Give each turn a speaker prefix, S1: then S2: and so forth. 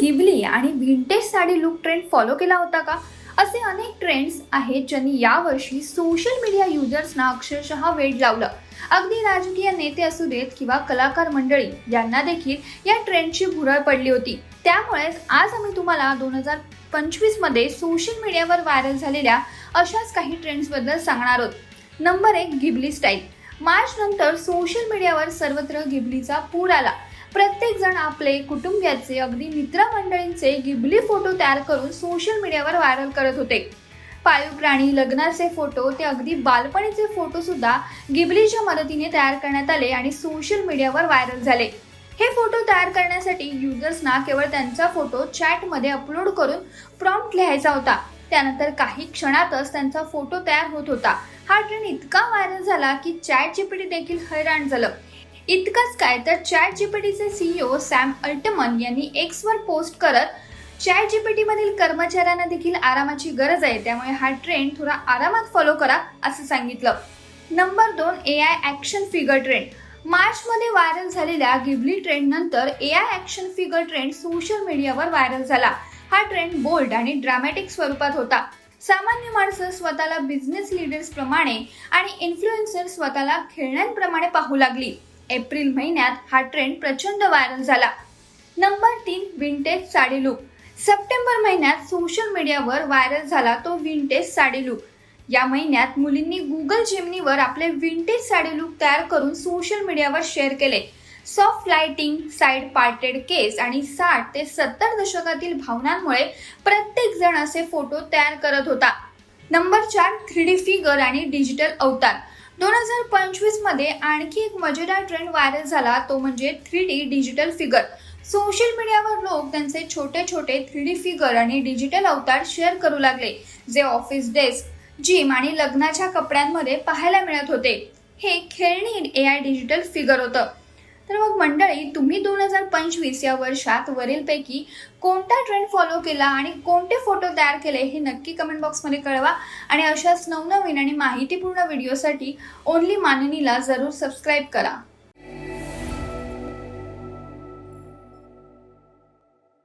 S1: Ghibli आणि vintage sari look trend follow केला होता का? असे अनेक ट्रेंड्स आहेत ज्यांनी यावर्षी सोशल मीडिया युजर्सना अक्षरशः वेड लावलं. अगदी राजकीय नेते असू देत किंवा कलाकार मंडळी यांना देखील या ट्रेंडची भुरळ पडली होती. त्यामुळेच आज आम्ही तुम्हाला दोन हजार पंचवीसमध्ये सोशल मीडियावर व्हायरल झालेल्या अशाच काही ट्रेंड्सबद्दल सांगणार आहोत. नंबर एक गिबली स्टाईल मार्च नंतर सोशल मीडियावर सर्वत्र गिबलीचा पूर आला. प्रत्येक आपले कुटुंबियाचे अगदी मित्रमंडळींचे गिबली फोटो तयार करून सोशल मीडियावर व्हायरल करत होते. पाळीव प्राणी लग्नाचे फोटो ते अगदी बालपणीचे फोटो सुद्धा गिबलीच्या मदतीने तयार करण्यात आले आणि सोशल मीडियावर व्हायरल झाले. हे फोटो तयार करण्यासाठी युजर्सना केवळ त्यांचा फोटो चॅटमध्ये अपलोड करून प्रॉम्प्ट लिहायचा होता. त्यानंतर काही क्षणातच त्यांचा फोटो तयार होत होता. हा ट्रेंड इतका व्हायरल झाला की चॅट जीपीटी देखील हैराण झालं. इतकंच काय तर चॅट जीपीटीचे सीईओ सॅम अल्टमन यांनी एक्सवर पोस्ट करत चॅट जीपीटी मधील कर्मचाऱ्यांना देखील आरामाची गरज आहे. त्यामुळे हा ट्रेंड थोडा आरामात फॉलो करा असं सांगितलं. नंबर दोन A I action figure trend मार्चमध्ये व्हायरल झालेल्या गिबली ट्रेंड नंतर A I action figure trend social मीडियावर व्हायरल झाला. हा ट्रेंड बोल्ड आणि ड्रामॅटिक स्वरूपात होता. सामान्य माणसं स्वतःला बिझनेस लिडर्सप्रमाणे आणि इन्फ्लुएन्सर स्वतःला खेळण्यांप्रमाणे पाहू लागली. एप्रिल महिन्यात हा ट्रेंड प्रचंड व्हायरल झाला. नंबर तीन विंटेज साडी लुक सप्टेंबर महिन्यात सोशल मीडियावर व्हायरल झाला तो विंटेज साडी लुक या महिन्यात मुलींनी गुगल जिमनीवर आपले विंटेज साडी लुक तयार करून सोशल मीडियावर शेअर केले. सॉफ्ट लाइटिंग साईड पार्टेड केस आणि साठ ते सत्तर दशकातील भावनांमुळे प्रत्येक जण असे फोटो तयार करत होता. नंबर चार थ्री डी फिगर आणि डिजिटल अवतार. दोन हजार पंचवीसमध्ये आणखी एक मजेदार ट्रेंड व्हायरल झाला तो म्हणजे three D digital figure social मीडियावर लोक त्यांचे छोटे छोटे थ्री डी फिगर आणि डिजिटल अवतार शेअर करू लागले जे ऑफिस डेस्क जिम आणि लग्नाच्या कपड्यांमध्ये पाहायला मिळत होते. हे खेळणी ए आय डिजिटल फिगर होतं. तर मग मंडळी तुम्ही दोन हजार पंचवीस या वर्षात वरीलपैकी कोणता ट्रेंड फॉलो केला आणि कोणते फोटो तयार केले हे नक्की कमेंट बॉक्समध्ये कळवा. आणि अशाच नवनवीन आणि माहितीपूर्ण व्हिडिओसाठी ओनली माननीला जरूर सबस्क्राईब करा.